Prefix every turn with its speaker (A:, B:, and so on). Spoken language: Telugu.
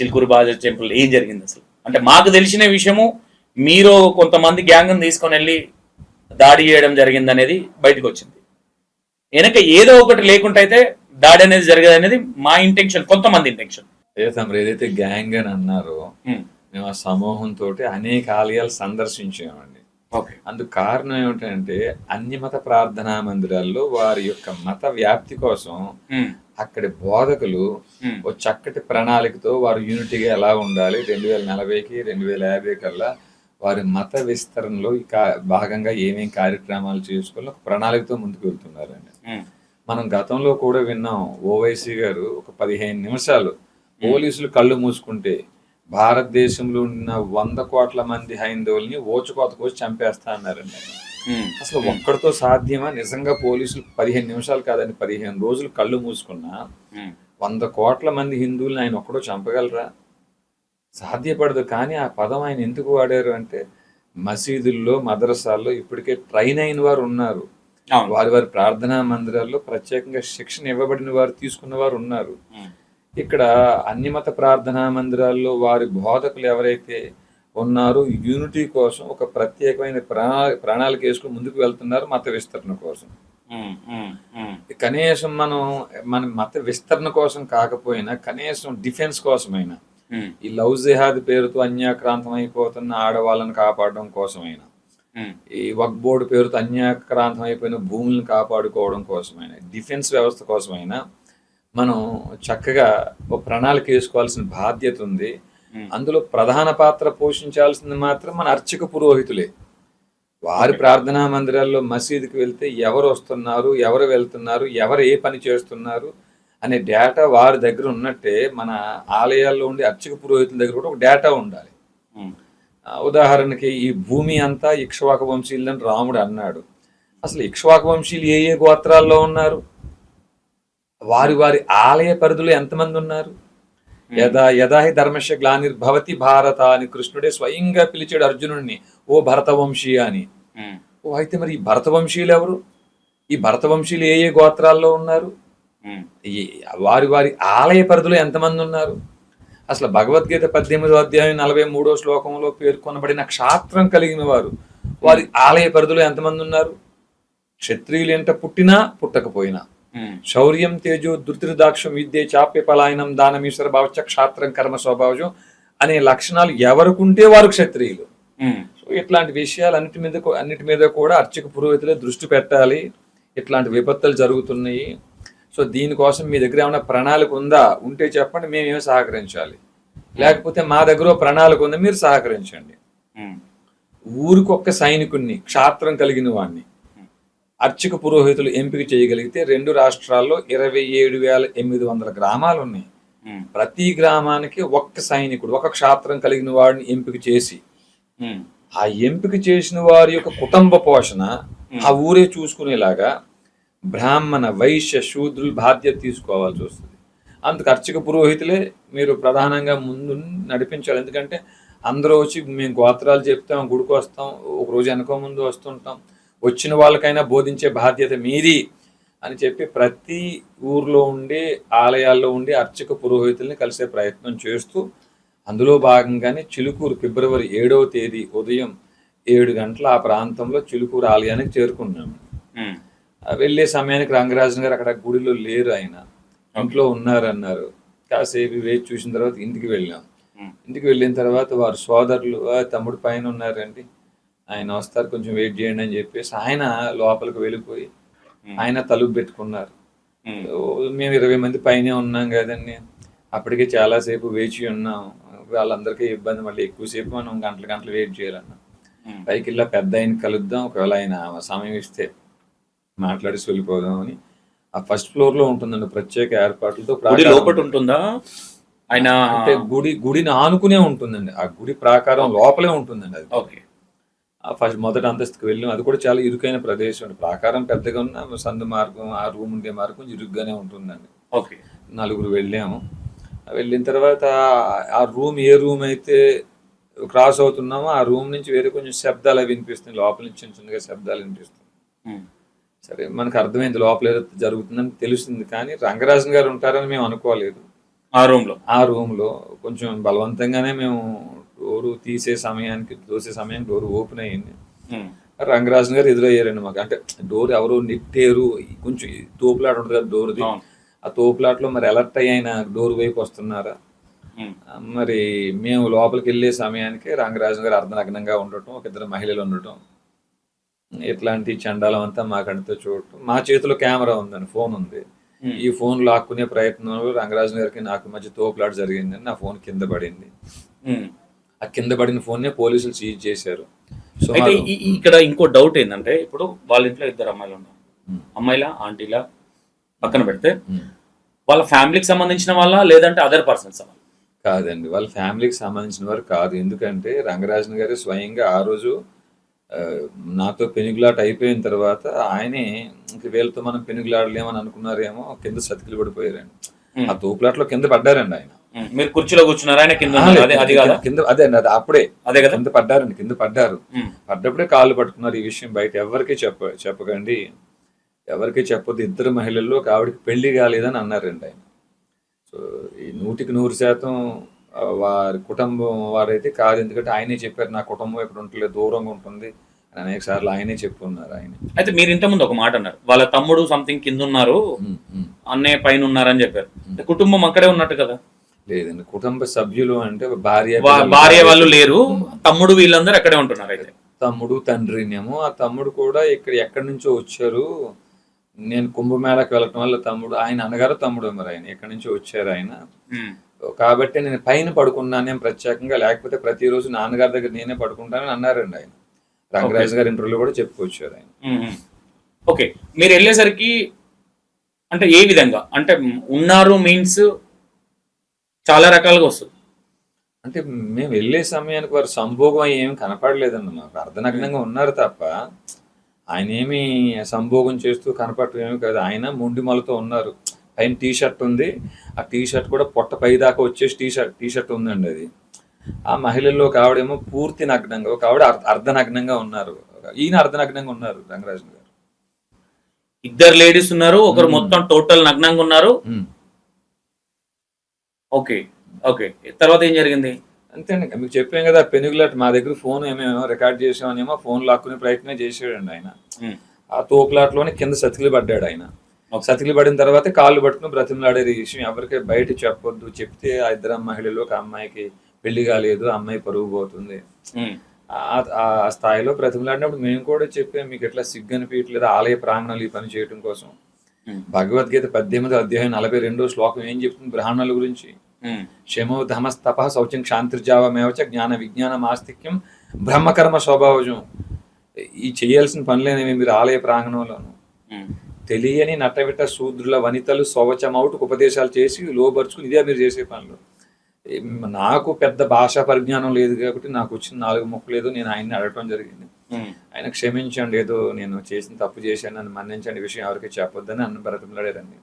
A: చిలుకూరు బాజా టెంపుల్ ఏం జరిగింది అసలు? అంటే మాకు తెలిసిన విషయము మీరు కొంతమంది గ్యాంగ్ తీసుకొని వెళ్ళి దాడి చేయడం జరిగింది అనేది బయటకు వచ్చింది. వెనక ఏదో ఒకటి లేకుంటే అయితే దాడి అనేది జరగదు అనేది మా ఇంటెన్షన్ కొంతమంది ఇంటెన్షన్
B: తమరు ఏదైతే గ్యాంగ్ అని అన్నారో మేము ఆ సమూహంతో అనేక ఆలయాలు సందర్శించామండి. అందుకు కారణం ఏమిటంటే అన్ని మత ప్రార్థనా మందిరాల్లో వారి యొక్క మత వ్యాప్తి కోసం అక్కడి బోధకులు ఓ చక్కటి ప్రణాళికతో వారు యూనిటీగా ఎలా ఉండాలి రెండు వేల నలభైకి రెండు వేల యాభై కల్లా వారి మత విస్తరణలో భాగంగా ఏమేం కార్యక్రమాలు చేసుకోవాలో ఒక ప్రణాళికతో ముందుకు వెళ్తున్నారండి. మనం గతంలో కూడా విన్నాం ఓవైసీ గారు ఒక పదిహేను నిమిషాలు పోలీసులు కళ్ళు మూసుకుంటే భారతదేశంలో ఉన్న వంద కోట్ల మంది హైందవుల్ని ఓచుకోత కోసి చంపేస్తా అన్నారండి. అసలు ఒక్కడితో సాధ్యమా? నిజంగా పోలీసులు పదిహేను నిమిషాలు కాదండి పదిహేను రోజులు కళ్ళు మూసుకున్నా వంద కోట్ల మంది హిందువుల్ని ఆయన ఒక్కడో చంపగలరా? సాధ్యపడదు. కానీ ఆ పదం ఆయన ఎందుకు వాడారు అంటే మసీదుల్లో మదరసాల్లో ఇప్పటికే ట్రైన్ అయిన వారు ఉన్నారు. వారి వారి ప్రార్థనా మందిరాల్లో ప్రత్యేకంగా శిక్షణ ఇవ్వబడిన వారు తీసుకున్న వారు ఉన్నారు. ఇక్కడ అన్ని మత ప్రార్థనా మందిరాల్లో వారి బోధకులు ఎవరైతే ఉన్నారో. యూనిటీ కోసం ఒక ప్రత్యేకమైన ప్రణా ప్రణాళిక వేసుకుని ముందుకు వెళ్తున్నారు మత విస్తరణ కోసం. కనీసం మనం మన మత విస్తరణ కోసం కాకపోయినా కనీసం డిఫెన్స్ కోసమైనా ఈ లవ్ జిహాద్ పేరుతో అన్యాక్రాంతం అయిపోతున్న ఆడవాళ్ళని కాపాడడం కోసమైనా ఈ వక్ బోర్డు పేరుతో అన్యాక్రాంతం అయిపోయిన భూములను కాపాడుకోవడం కోసమైనా డిఫెన్స్ వ్యవస్థ కోసమైనా మనం చక్కగా ఒక ప్రణాళిక వేసుకోవాల్సిన బాధ్యత ఉంది. అందులో ప్రధాన పాత్ర పోషించాల్సింది మాత్రం మన అర్చక పురోహితులే. వారి ప్రార్థనా మందిరాల్లో మసీదుకి వెళ్తే ఎవరు వస్తున్నారు ఎవరు వెళ్తున్నారు ఎవరు ఏ పని చేస్తున్నారు అనే డేటా వారి దగ్గర ఉన్నట్టే మన ఆలయాల్లో ఉండే అర్చక పురోహితుల దగ్గర కూడా ఒక డేటా ఉండాలి. ఆ, ఉదాహరణకి ఈ భూమి అంతా ఇక్ష్వాక వంశీయులని రాముడు అన్నాడు. అసలు ఇక్ష్వాక వంశీయులు ఏ ఏ గోత్రాల్లో ఉన్నారు? వారి వారి ఆలయ పరిధిలో ఎంతమంది ఉన్నారు? యదా యదాహి ధర్మశ గ్లానిర్భవతి భారత అని కృష్ణుడే స్వయంగా పిలిచాడు అర్జునుడిని ఓ భరత వంశీయ అని ఓ అయితే మరి ఈ భరత వంశీయులు ఎవరు? ఈ భరత వంశీయులు ఏ ఏ గోత్రాల్లో ఉన్నారు? వారి వారి ఆలయ పరిధిలో ఎంతమంది ఉన్నారు? అసలు భగవద్గీత పద్దెనిమిదో అధ్యాయం నలభై మూడో శ్లోకంలో పేర్కొనబడిన క్షాత్రం కలిగిన వారు వారి ఆలయ పరిధిలో ఎంతమంది ఉన్నారు? క్షత్రియులు ఎంట పుట్టినా పుట్టకపోయినా. శౌర్యం తేజో దుర్తిర్దాక్షం విద్య చాప్య పలాయనం దానమీశ్వర భావచ క్షాత్రం కర్మ స్వభావం అనే లక్షణాలు ఎవరికుంటే వారు క్షత్రియులు. సో ఇట్లాంటి విషయాలు అన్నిటి మీద అన్నిటి మీద కూడా అర్చక పురోహితులే దృష్టి పెట్టాలి. ఇట్లాంటి విపత్తులు జరుగుతున్నాయి. సో దీనికోసం మీ దగ్గర ఏమైనా ప్రణాళిక ఉందా? ఉంటే చెప్పండి మేమేమి సహకరించాలి. లేకపోతే మా దగ్గర ప్రణాళిక ఉందా? మీరు సహకరించండి. ఊరికొక్క సైనికుణ్ణి క్షాత్రం కలిగిన వాడిని అర్చక పురోహితులు ఎంపిక చేయగలిగితే రెండు రాష్ట్రాల్లో ఇరవై ఏడు వేల ఎనిమిది వందల గ్రామాలు ఉన్నాయి. ప్రతి గ్రామానికి ఒక్క సైనికుడు ఒక క్షాత్రం కలిగిన వాడిని ఎంపిక చేసి ఆ ఎంపిక చేసిన వారి యొక్క కుటుంబ పోషణ ఆ ఊరే చూసుకునేలాగా బ్రాహ్మణ వైశ్య శూద్రులు బాధ్యత తీసుకోవాల్సి వస్తుంది. అందుకు అర్చక పురోహితులే మీరు ప్రధానంగా ముందు నడిపించాలి. ఎందుకంటే అందరూ వచ్చి మేము గోత్రాలు చెప్తాం గుడికి వస్తాం ఒక రోజు వెనక ముందు వస్తుంటాం. వచ్చిన వాళ్ళకైనా బోధించే బాధ్యత మీది అని చెప్పి ప్రతి ఊర్లో ఉండే ఆలయాల్లో ఉండే అర్చక పురోహితుల్ని కలిసే ప్రయత్నం చేస్తూ అందులో భాగంగానే చిలుకూరు ఫిబ్రవరి ఏడవ తేదీ ఉదయం ఏడు గంటల ఆ ప్రాంతంలో చిలుకూరు ఆలయానికి చేరుకున్నాము. వెళ్ళే సమయానికి రంగరాజన్ గారు అక్కడ గుడిలో లేరు ఆయన. ఇంట్లో ఉన్నారు అన్నారు కాసేపు వేచి చూసిన తర్వాత ఇంటికి వెళ్ళాం. ఇంటికి వెళ్ళిన తర్వాత వారి సోదరులు "ఆ, తమ్ముడు పైన ఉన్నారండి. ఆయన వస్తారు కొంచెం వెయిట్ చేయండి అని చెప్పేసి ఆయన లోపలికి వెళ్ళిపోయి ఆయన తలుపు పెట్టుకున్నారు. మేము. ఇరవై మంది పైనే ఉన్నాం కదండి. అప్పటికే చాలాసేపు వేచి ఉన్నాం. వాళ్ళందరికీ ఇబ్బంది మళ్ళీ ఎక్కువసేపు మనం గంటలు గంటలు వెయిట్ చేయాలన్నా. పైకి ఇలా పెద్ద ఆయన కలుద్దాం ఒకవేళ ఆయన సమయం ఇస్తే మాట్లాడేసి వెళ్ళిపోదాం అని. ఆ ఫస్ట్ ఫ్లోర్లో ఉంటుందండి ప్రత్యేక ఏర్పాట్లతో
A: లోపట ఉంటుందా? ఆయన
B: అంటే గుడి గుడిని ఆనుకునే ఉంటుందండి. ఆ గుడి ప్రాకారం లోపలే ఉంటుందండి అది.
A: ఓకే.
B: ఫస్ట్ మొదటి అంతస్తుకి వెళ్ళాం అది కూడా చాలా ఇరుకైన ప్రదేశం అండి. ప్రాకారం పెద్దగా ఉన్న సందు మార్గం ఆ రూమ్ ఉండే మార్గం ఇరుగ్గానే ఉంటుందండి.
A: ఓకే.
B: నలుగురు వెళ్ళాము. వెళ్ళిన తర్వాత ఆ- రూమ్ ఏ రూమ్ అయితే క్రాస్ అవుతున్నామో ఆ రూమ్ నుంచి వేరే కొంచెం శబ్దాలు అవి వినిపిస్తున్నాయి. లోపల నుంచి చిన్న చిన్నగా శబ్దాలు వినిపిస్తున్నాయి. సరే మనకు అర్థమైంది లోపల ఏదో జరుగుతుందని తెలుస్తుంది కానీ రంగరాజన్ గారు ఉంటారని మేము అనుకోలేదు.
A: ఆ రూమ్లో
B: ఆ రూమ్లో కొంచెం బలవంతంగానే మేము డోరు తీసే సమయానికి తోసే సమయానికి డోర్ ఓపెన్ అయ్యింది. రంగరాజన్ గారు ఎదురయ్యారండి మాకు. అంటే డోర్ ఎవరు నెట్టేరు కొంచెం తోపులాట ఉంటుంది కదా డోర్ది. ఆ తోపులాట్లో మరి అలర్ట్ అయ్యిన డోర్ వైపు వస్తున్నారా? మరి మేము లోపలికి వెళ్ళే సమయానికి రంగరాజన్ గారు అర్ధనగ్నంగా ఉండటం ఒక ఇద్దరు మహిళలు ఉండటం ఇట్లాంటి చండాలం అంతా మాకంటే చూడటం. మా చేతిలో కెమెరా ఉందండి ఫోన్ ఉంది. ఈ ఫోన్ లాక్కునే ప్రయత్నంలో రంగరాజన్ గారికి నాకు మధ్య తోపులాట జరిగిందని నా ఫోన్ కింద పడింది. ఆ కింద పడిన ఫోన్ నే పోలీసులు సీజ్ చేశారు. సో
A: అయితే ఇక్కడ ఇంకో డౌట్ ఏంటంటే ఇప్పుడు వాళ్ళ ఇంట్లో ఇద్దరు అమ్మాయిలు ఉన్నారు.
B: ఉమ్.
A: అమ్మాయిల ఆంటీలా పక్కన పెడితే
B: ఉమ్.
A: వాళ్ళ ఫ్యామిలీకి సంబంధించిన వాళ్ళ లేదంటే అదర్ పర్సన్స్
B: కాదండి వాళ్ళ ఫ్యామిలీకి సంబంధించిన వారు కాదు. ఎందుకంటే రంగరాజన్ గారు స్వయంగా ఆ రోజు నాతో పెనుగులాట అయిపోయిన తర్వాత ఆయనే ఇంక వీళ్ళతో మనం పెనుగులాడలేమని అనుకున్నారేమో కింద సతికిలు పడిపోయారండి ఆ తోపులాట్లో కింద పడ్డారండి ఆయన.
A: మీరు కుర్చీలో కూర్చున్నారా? ఆయన కింద. అదే కాదా?
B: కింద అదే అండి అది అప్పుడే
A: అదే కదా?
B: కింద పడ్డారండి కింద పడ్డారు. పడ్డప్పుడే కాళ్ళు పట్టుకున్నారు ఈ విషయం బయట. ఎవరికి చెప్ప చెప్పకండి. ఎవరికి చెప్పొద్దు. ఇద్దరు మహిళల్లో ఒక ఆవిడకి పెళ్ళి కాలేదని అన్నారండి ఆయన. సో ఈ నూటికి నూరు శాతం వారి కుటుంబం వారైతే కాదు. ఎందుకంటే ఆయనే చెప్పారు నా కుటుంబం ఇక్కడ ఉంటలేదు దూరంగా ఉంటుంది అని అనేక సార్లు ఆయనే చెప్పున్నారు ఆయన.
A: అయితే మీరు ఇంతకుముందు ఒక మాట అన్నారు. వాళ్ళ తమ్ముడు సంథింగ్ కింద ఉన్నారు. అన్నయ్య పైన ఉన్నారని చెప్పారు. కుటుంబం అక్కడే ఉన్నట్టు కదా?
B: లేదండి. కుటుంబ సభ్యులు అంటే భార్య
A: భార్య వాళ్ళు లేరు. తమ్ముడు వీళ్ళందరూ అక్కడే ఉంటున్నారు అయితే.
B: తమ్ముడు తండ్రినేమో. ఆ తమ్ముడు కూడా ఇక్కడ ఎక్కడి నుంచో వచ్చారు. నేను కుంభమేళకి వెళ్ళటం వల్ల తమ్ముడు ఆయన అన్నగారు తమ్ముడు మరి ఆయన ఎక్కడి నుంచో వచ్చారు ఆయన. కాబట్టి నేను పైన పడుకున్నానేం ప్రత్యేకంగా. లేకపోతే ప్రతిరోజు నాన్నగారి దగ్గర నేనే పడుకుంటానని అన్నారండి ఆయన. రంగరాజు గారి ఇంటర్వ్యూలో కూడా చెప్పుకొచ్చారు ఆయన.
A: ఓకే. మీరు వెళ్ళేసరికి అంటే ఏ విధంగా? అంటే ఉన్నారు మీన్స్ చాలా రకాలుగా వస్తుంది.
B: అంటే మేము వెళ్ళే సమయానికి వారు సంభోగం ఏమి కనపడలేదండి మాకు అర్ధనగ్నంగా ఉన్నారు తప్ప ఆయన ఏమి సంభోగం చేస్తూ కనపడటం ఏమి కాదు. ఆయన మొండి మొలతో ఉన్నారు. పైన టీ షర్ట్ ఉంది. ఆ టీ షర్ట్ కూడా పొట్ట పై దాకా వచ్చేసి టీ షర్ట్ టీ షర్ట్ ఉందండి అది. ఆ మహిళల్లో ఒక ఆవిడేమో పూర్తి నగ్నంగా ఒక ఆవిడ అర్ధ అర్ధనగ్నంగా ఉన్నారు. ఈయన అర్ధనగ్నంగా ఉన్నారు రంగరాజన్ గారు.
A: ఇద్దరు లేడీస్ ఉన్నారు. ఒకరు మొత్తం టోటల్ నగ్నంగా ఉన్నారు. Okay okay. తర్వాత ఏం జరిగింది?
B: అంతే అండి మీకు చెప్పాం కదా పెనుగులాట మా దగ్గర ఫోన్ ఏమేమో రికార్డ్ చేసామనేమో ఫోన్ లాక్కునే ప్రయత్నం చేసాడండి ఆయన. ఆ తోపులాట్లోనే కింద సతికిలు పడ్డాడు ఆయన. సతికిలు పడిన తర్వాత కాళ్ళు పట్టుకుని బ్రతిమలాడేది విషయం ఎవరికి బయట చెప్పొద్దు. చెప్తే ఆ ఇద్దరు మహిళలు ఒక అమ్మాయికి పెళ్ళి కాలేదు అమ్మాయి పరుగు పోతుంది. ఆ- స్థాయిలో బ్రతిమలాడినప్పుడు మేము కూడా చెప్పాం మీకు ఎట్లా సిగ్గు అనిపించట్లేదు ఆలయ ప్రాంగణాలు ఈ పని చేయడం కోసం. భగవద్గీత పద్దెనిమిది అధ్యాయం నలభై రెండో శ్లోకం ఏం చెప్తుంది బ్రాహ్మణుల గురించి? క్షమో ధమస్తప శౌచం క్షాంతిర్జావమేవచ జ్ఞాన విజ్ఞాన మాస్తిక్యం బ్రహ్మకర్మ స్వభావజం. ఈ చేయాల్సిన పనులేనివి మీరు ఆలయ ప్రాంగణంలోను. తెలియని నట్టవిట శూద్రుల వనితలు శౌచమౌటుకు ఉపదేశాలు చేసి లోపరుచుకుని ఇదే మీరు చేసే పనులు. నాకు పెద్ద భాషా పరిజ్ఞానం లేదు కాబట్టి నాకు వచ్చిన నాలుగు మొక్కలు ఏదో నేను ఆయన్ని అడగటం జరిగింది.
A: Hmm.
B: ఆయన క్షమించండి ఏదో నేను చేసిన తప్పు చేశాను నన్ను మన్నించండి విషయం ఎవరికి చెప్పొద్దని అన్న బ్రతిమలాడారండి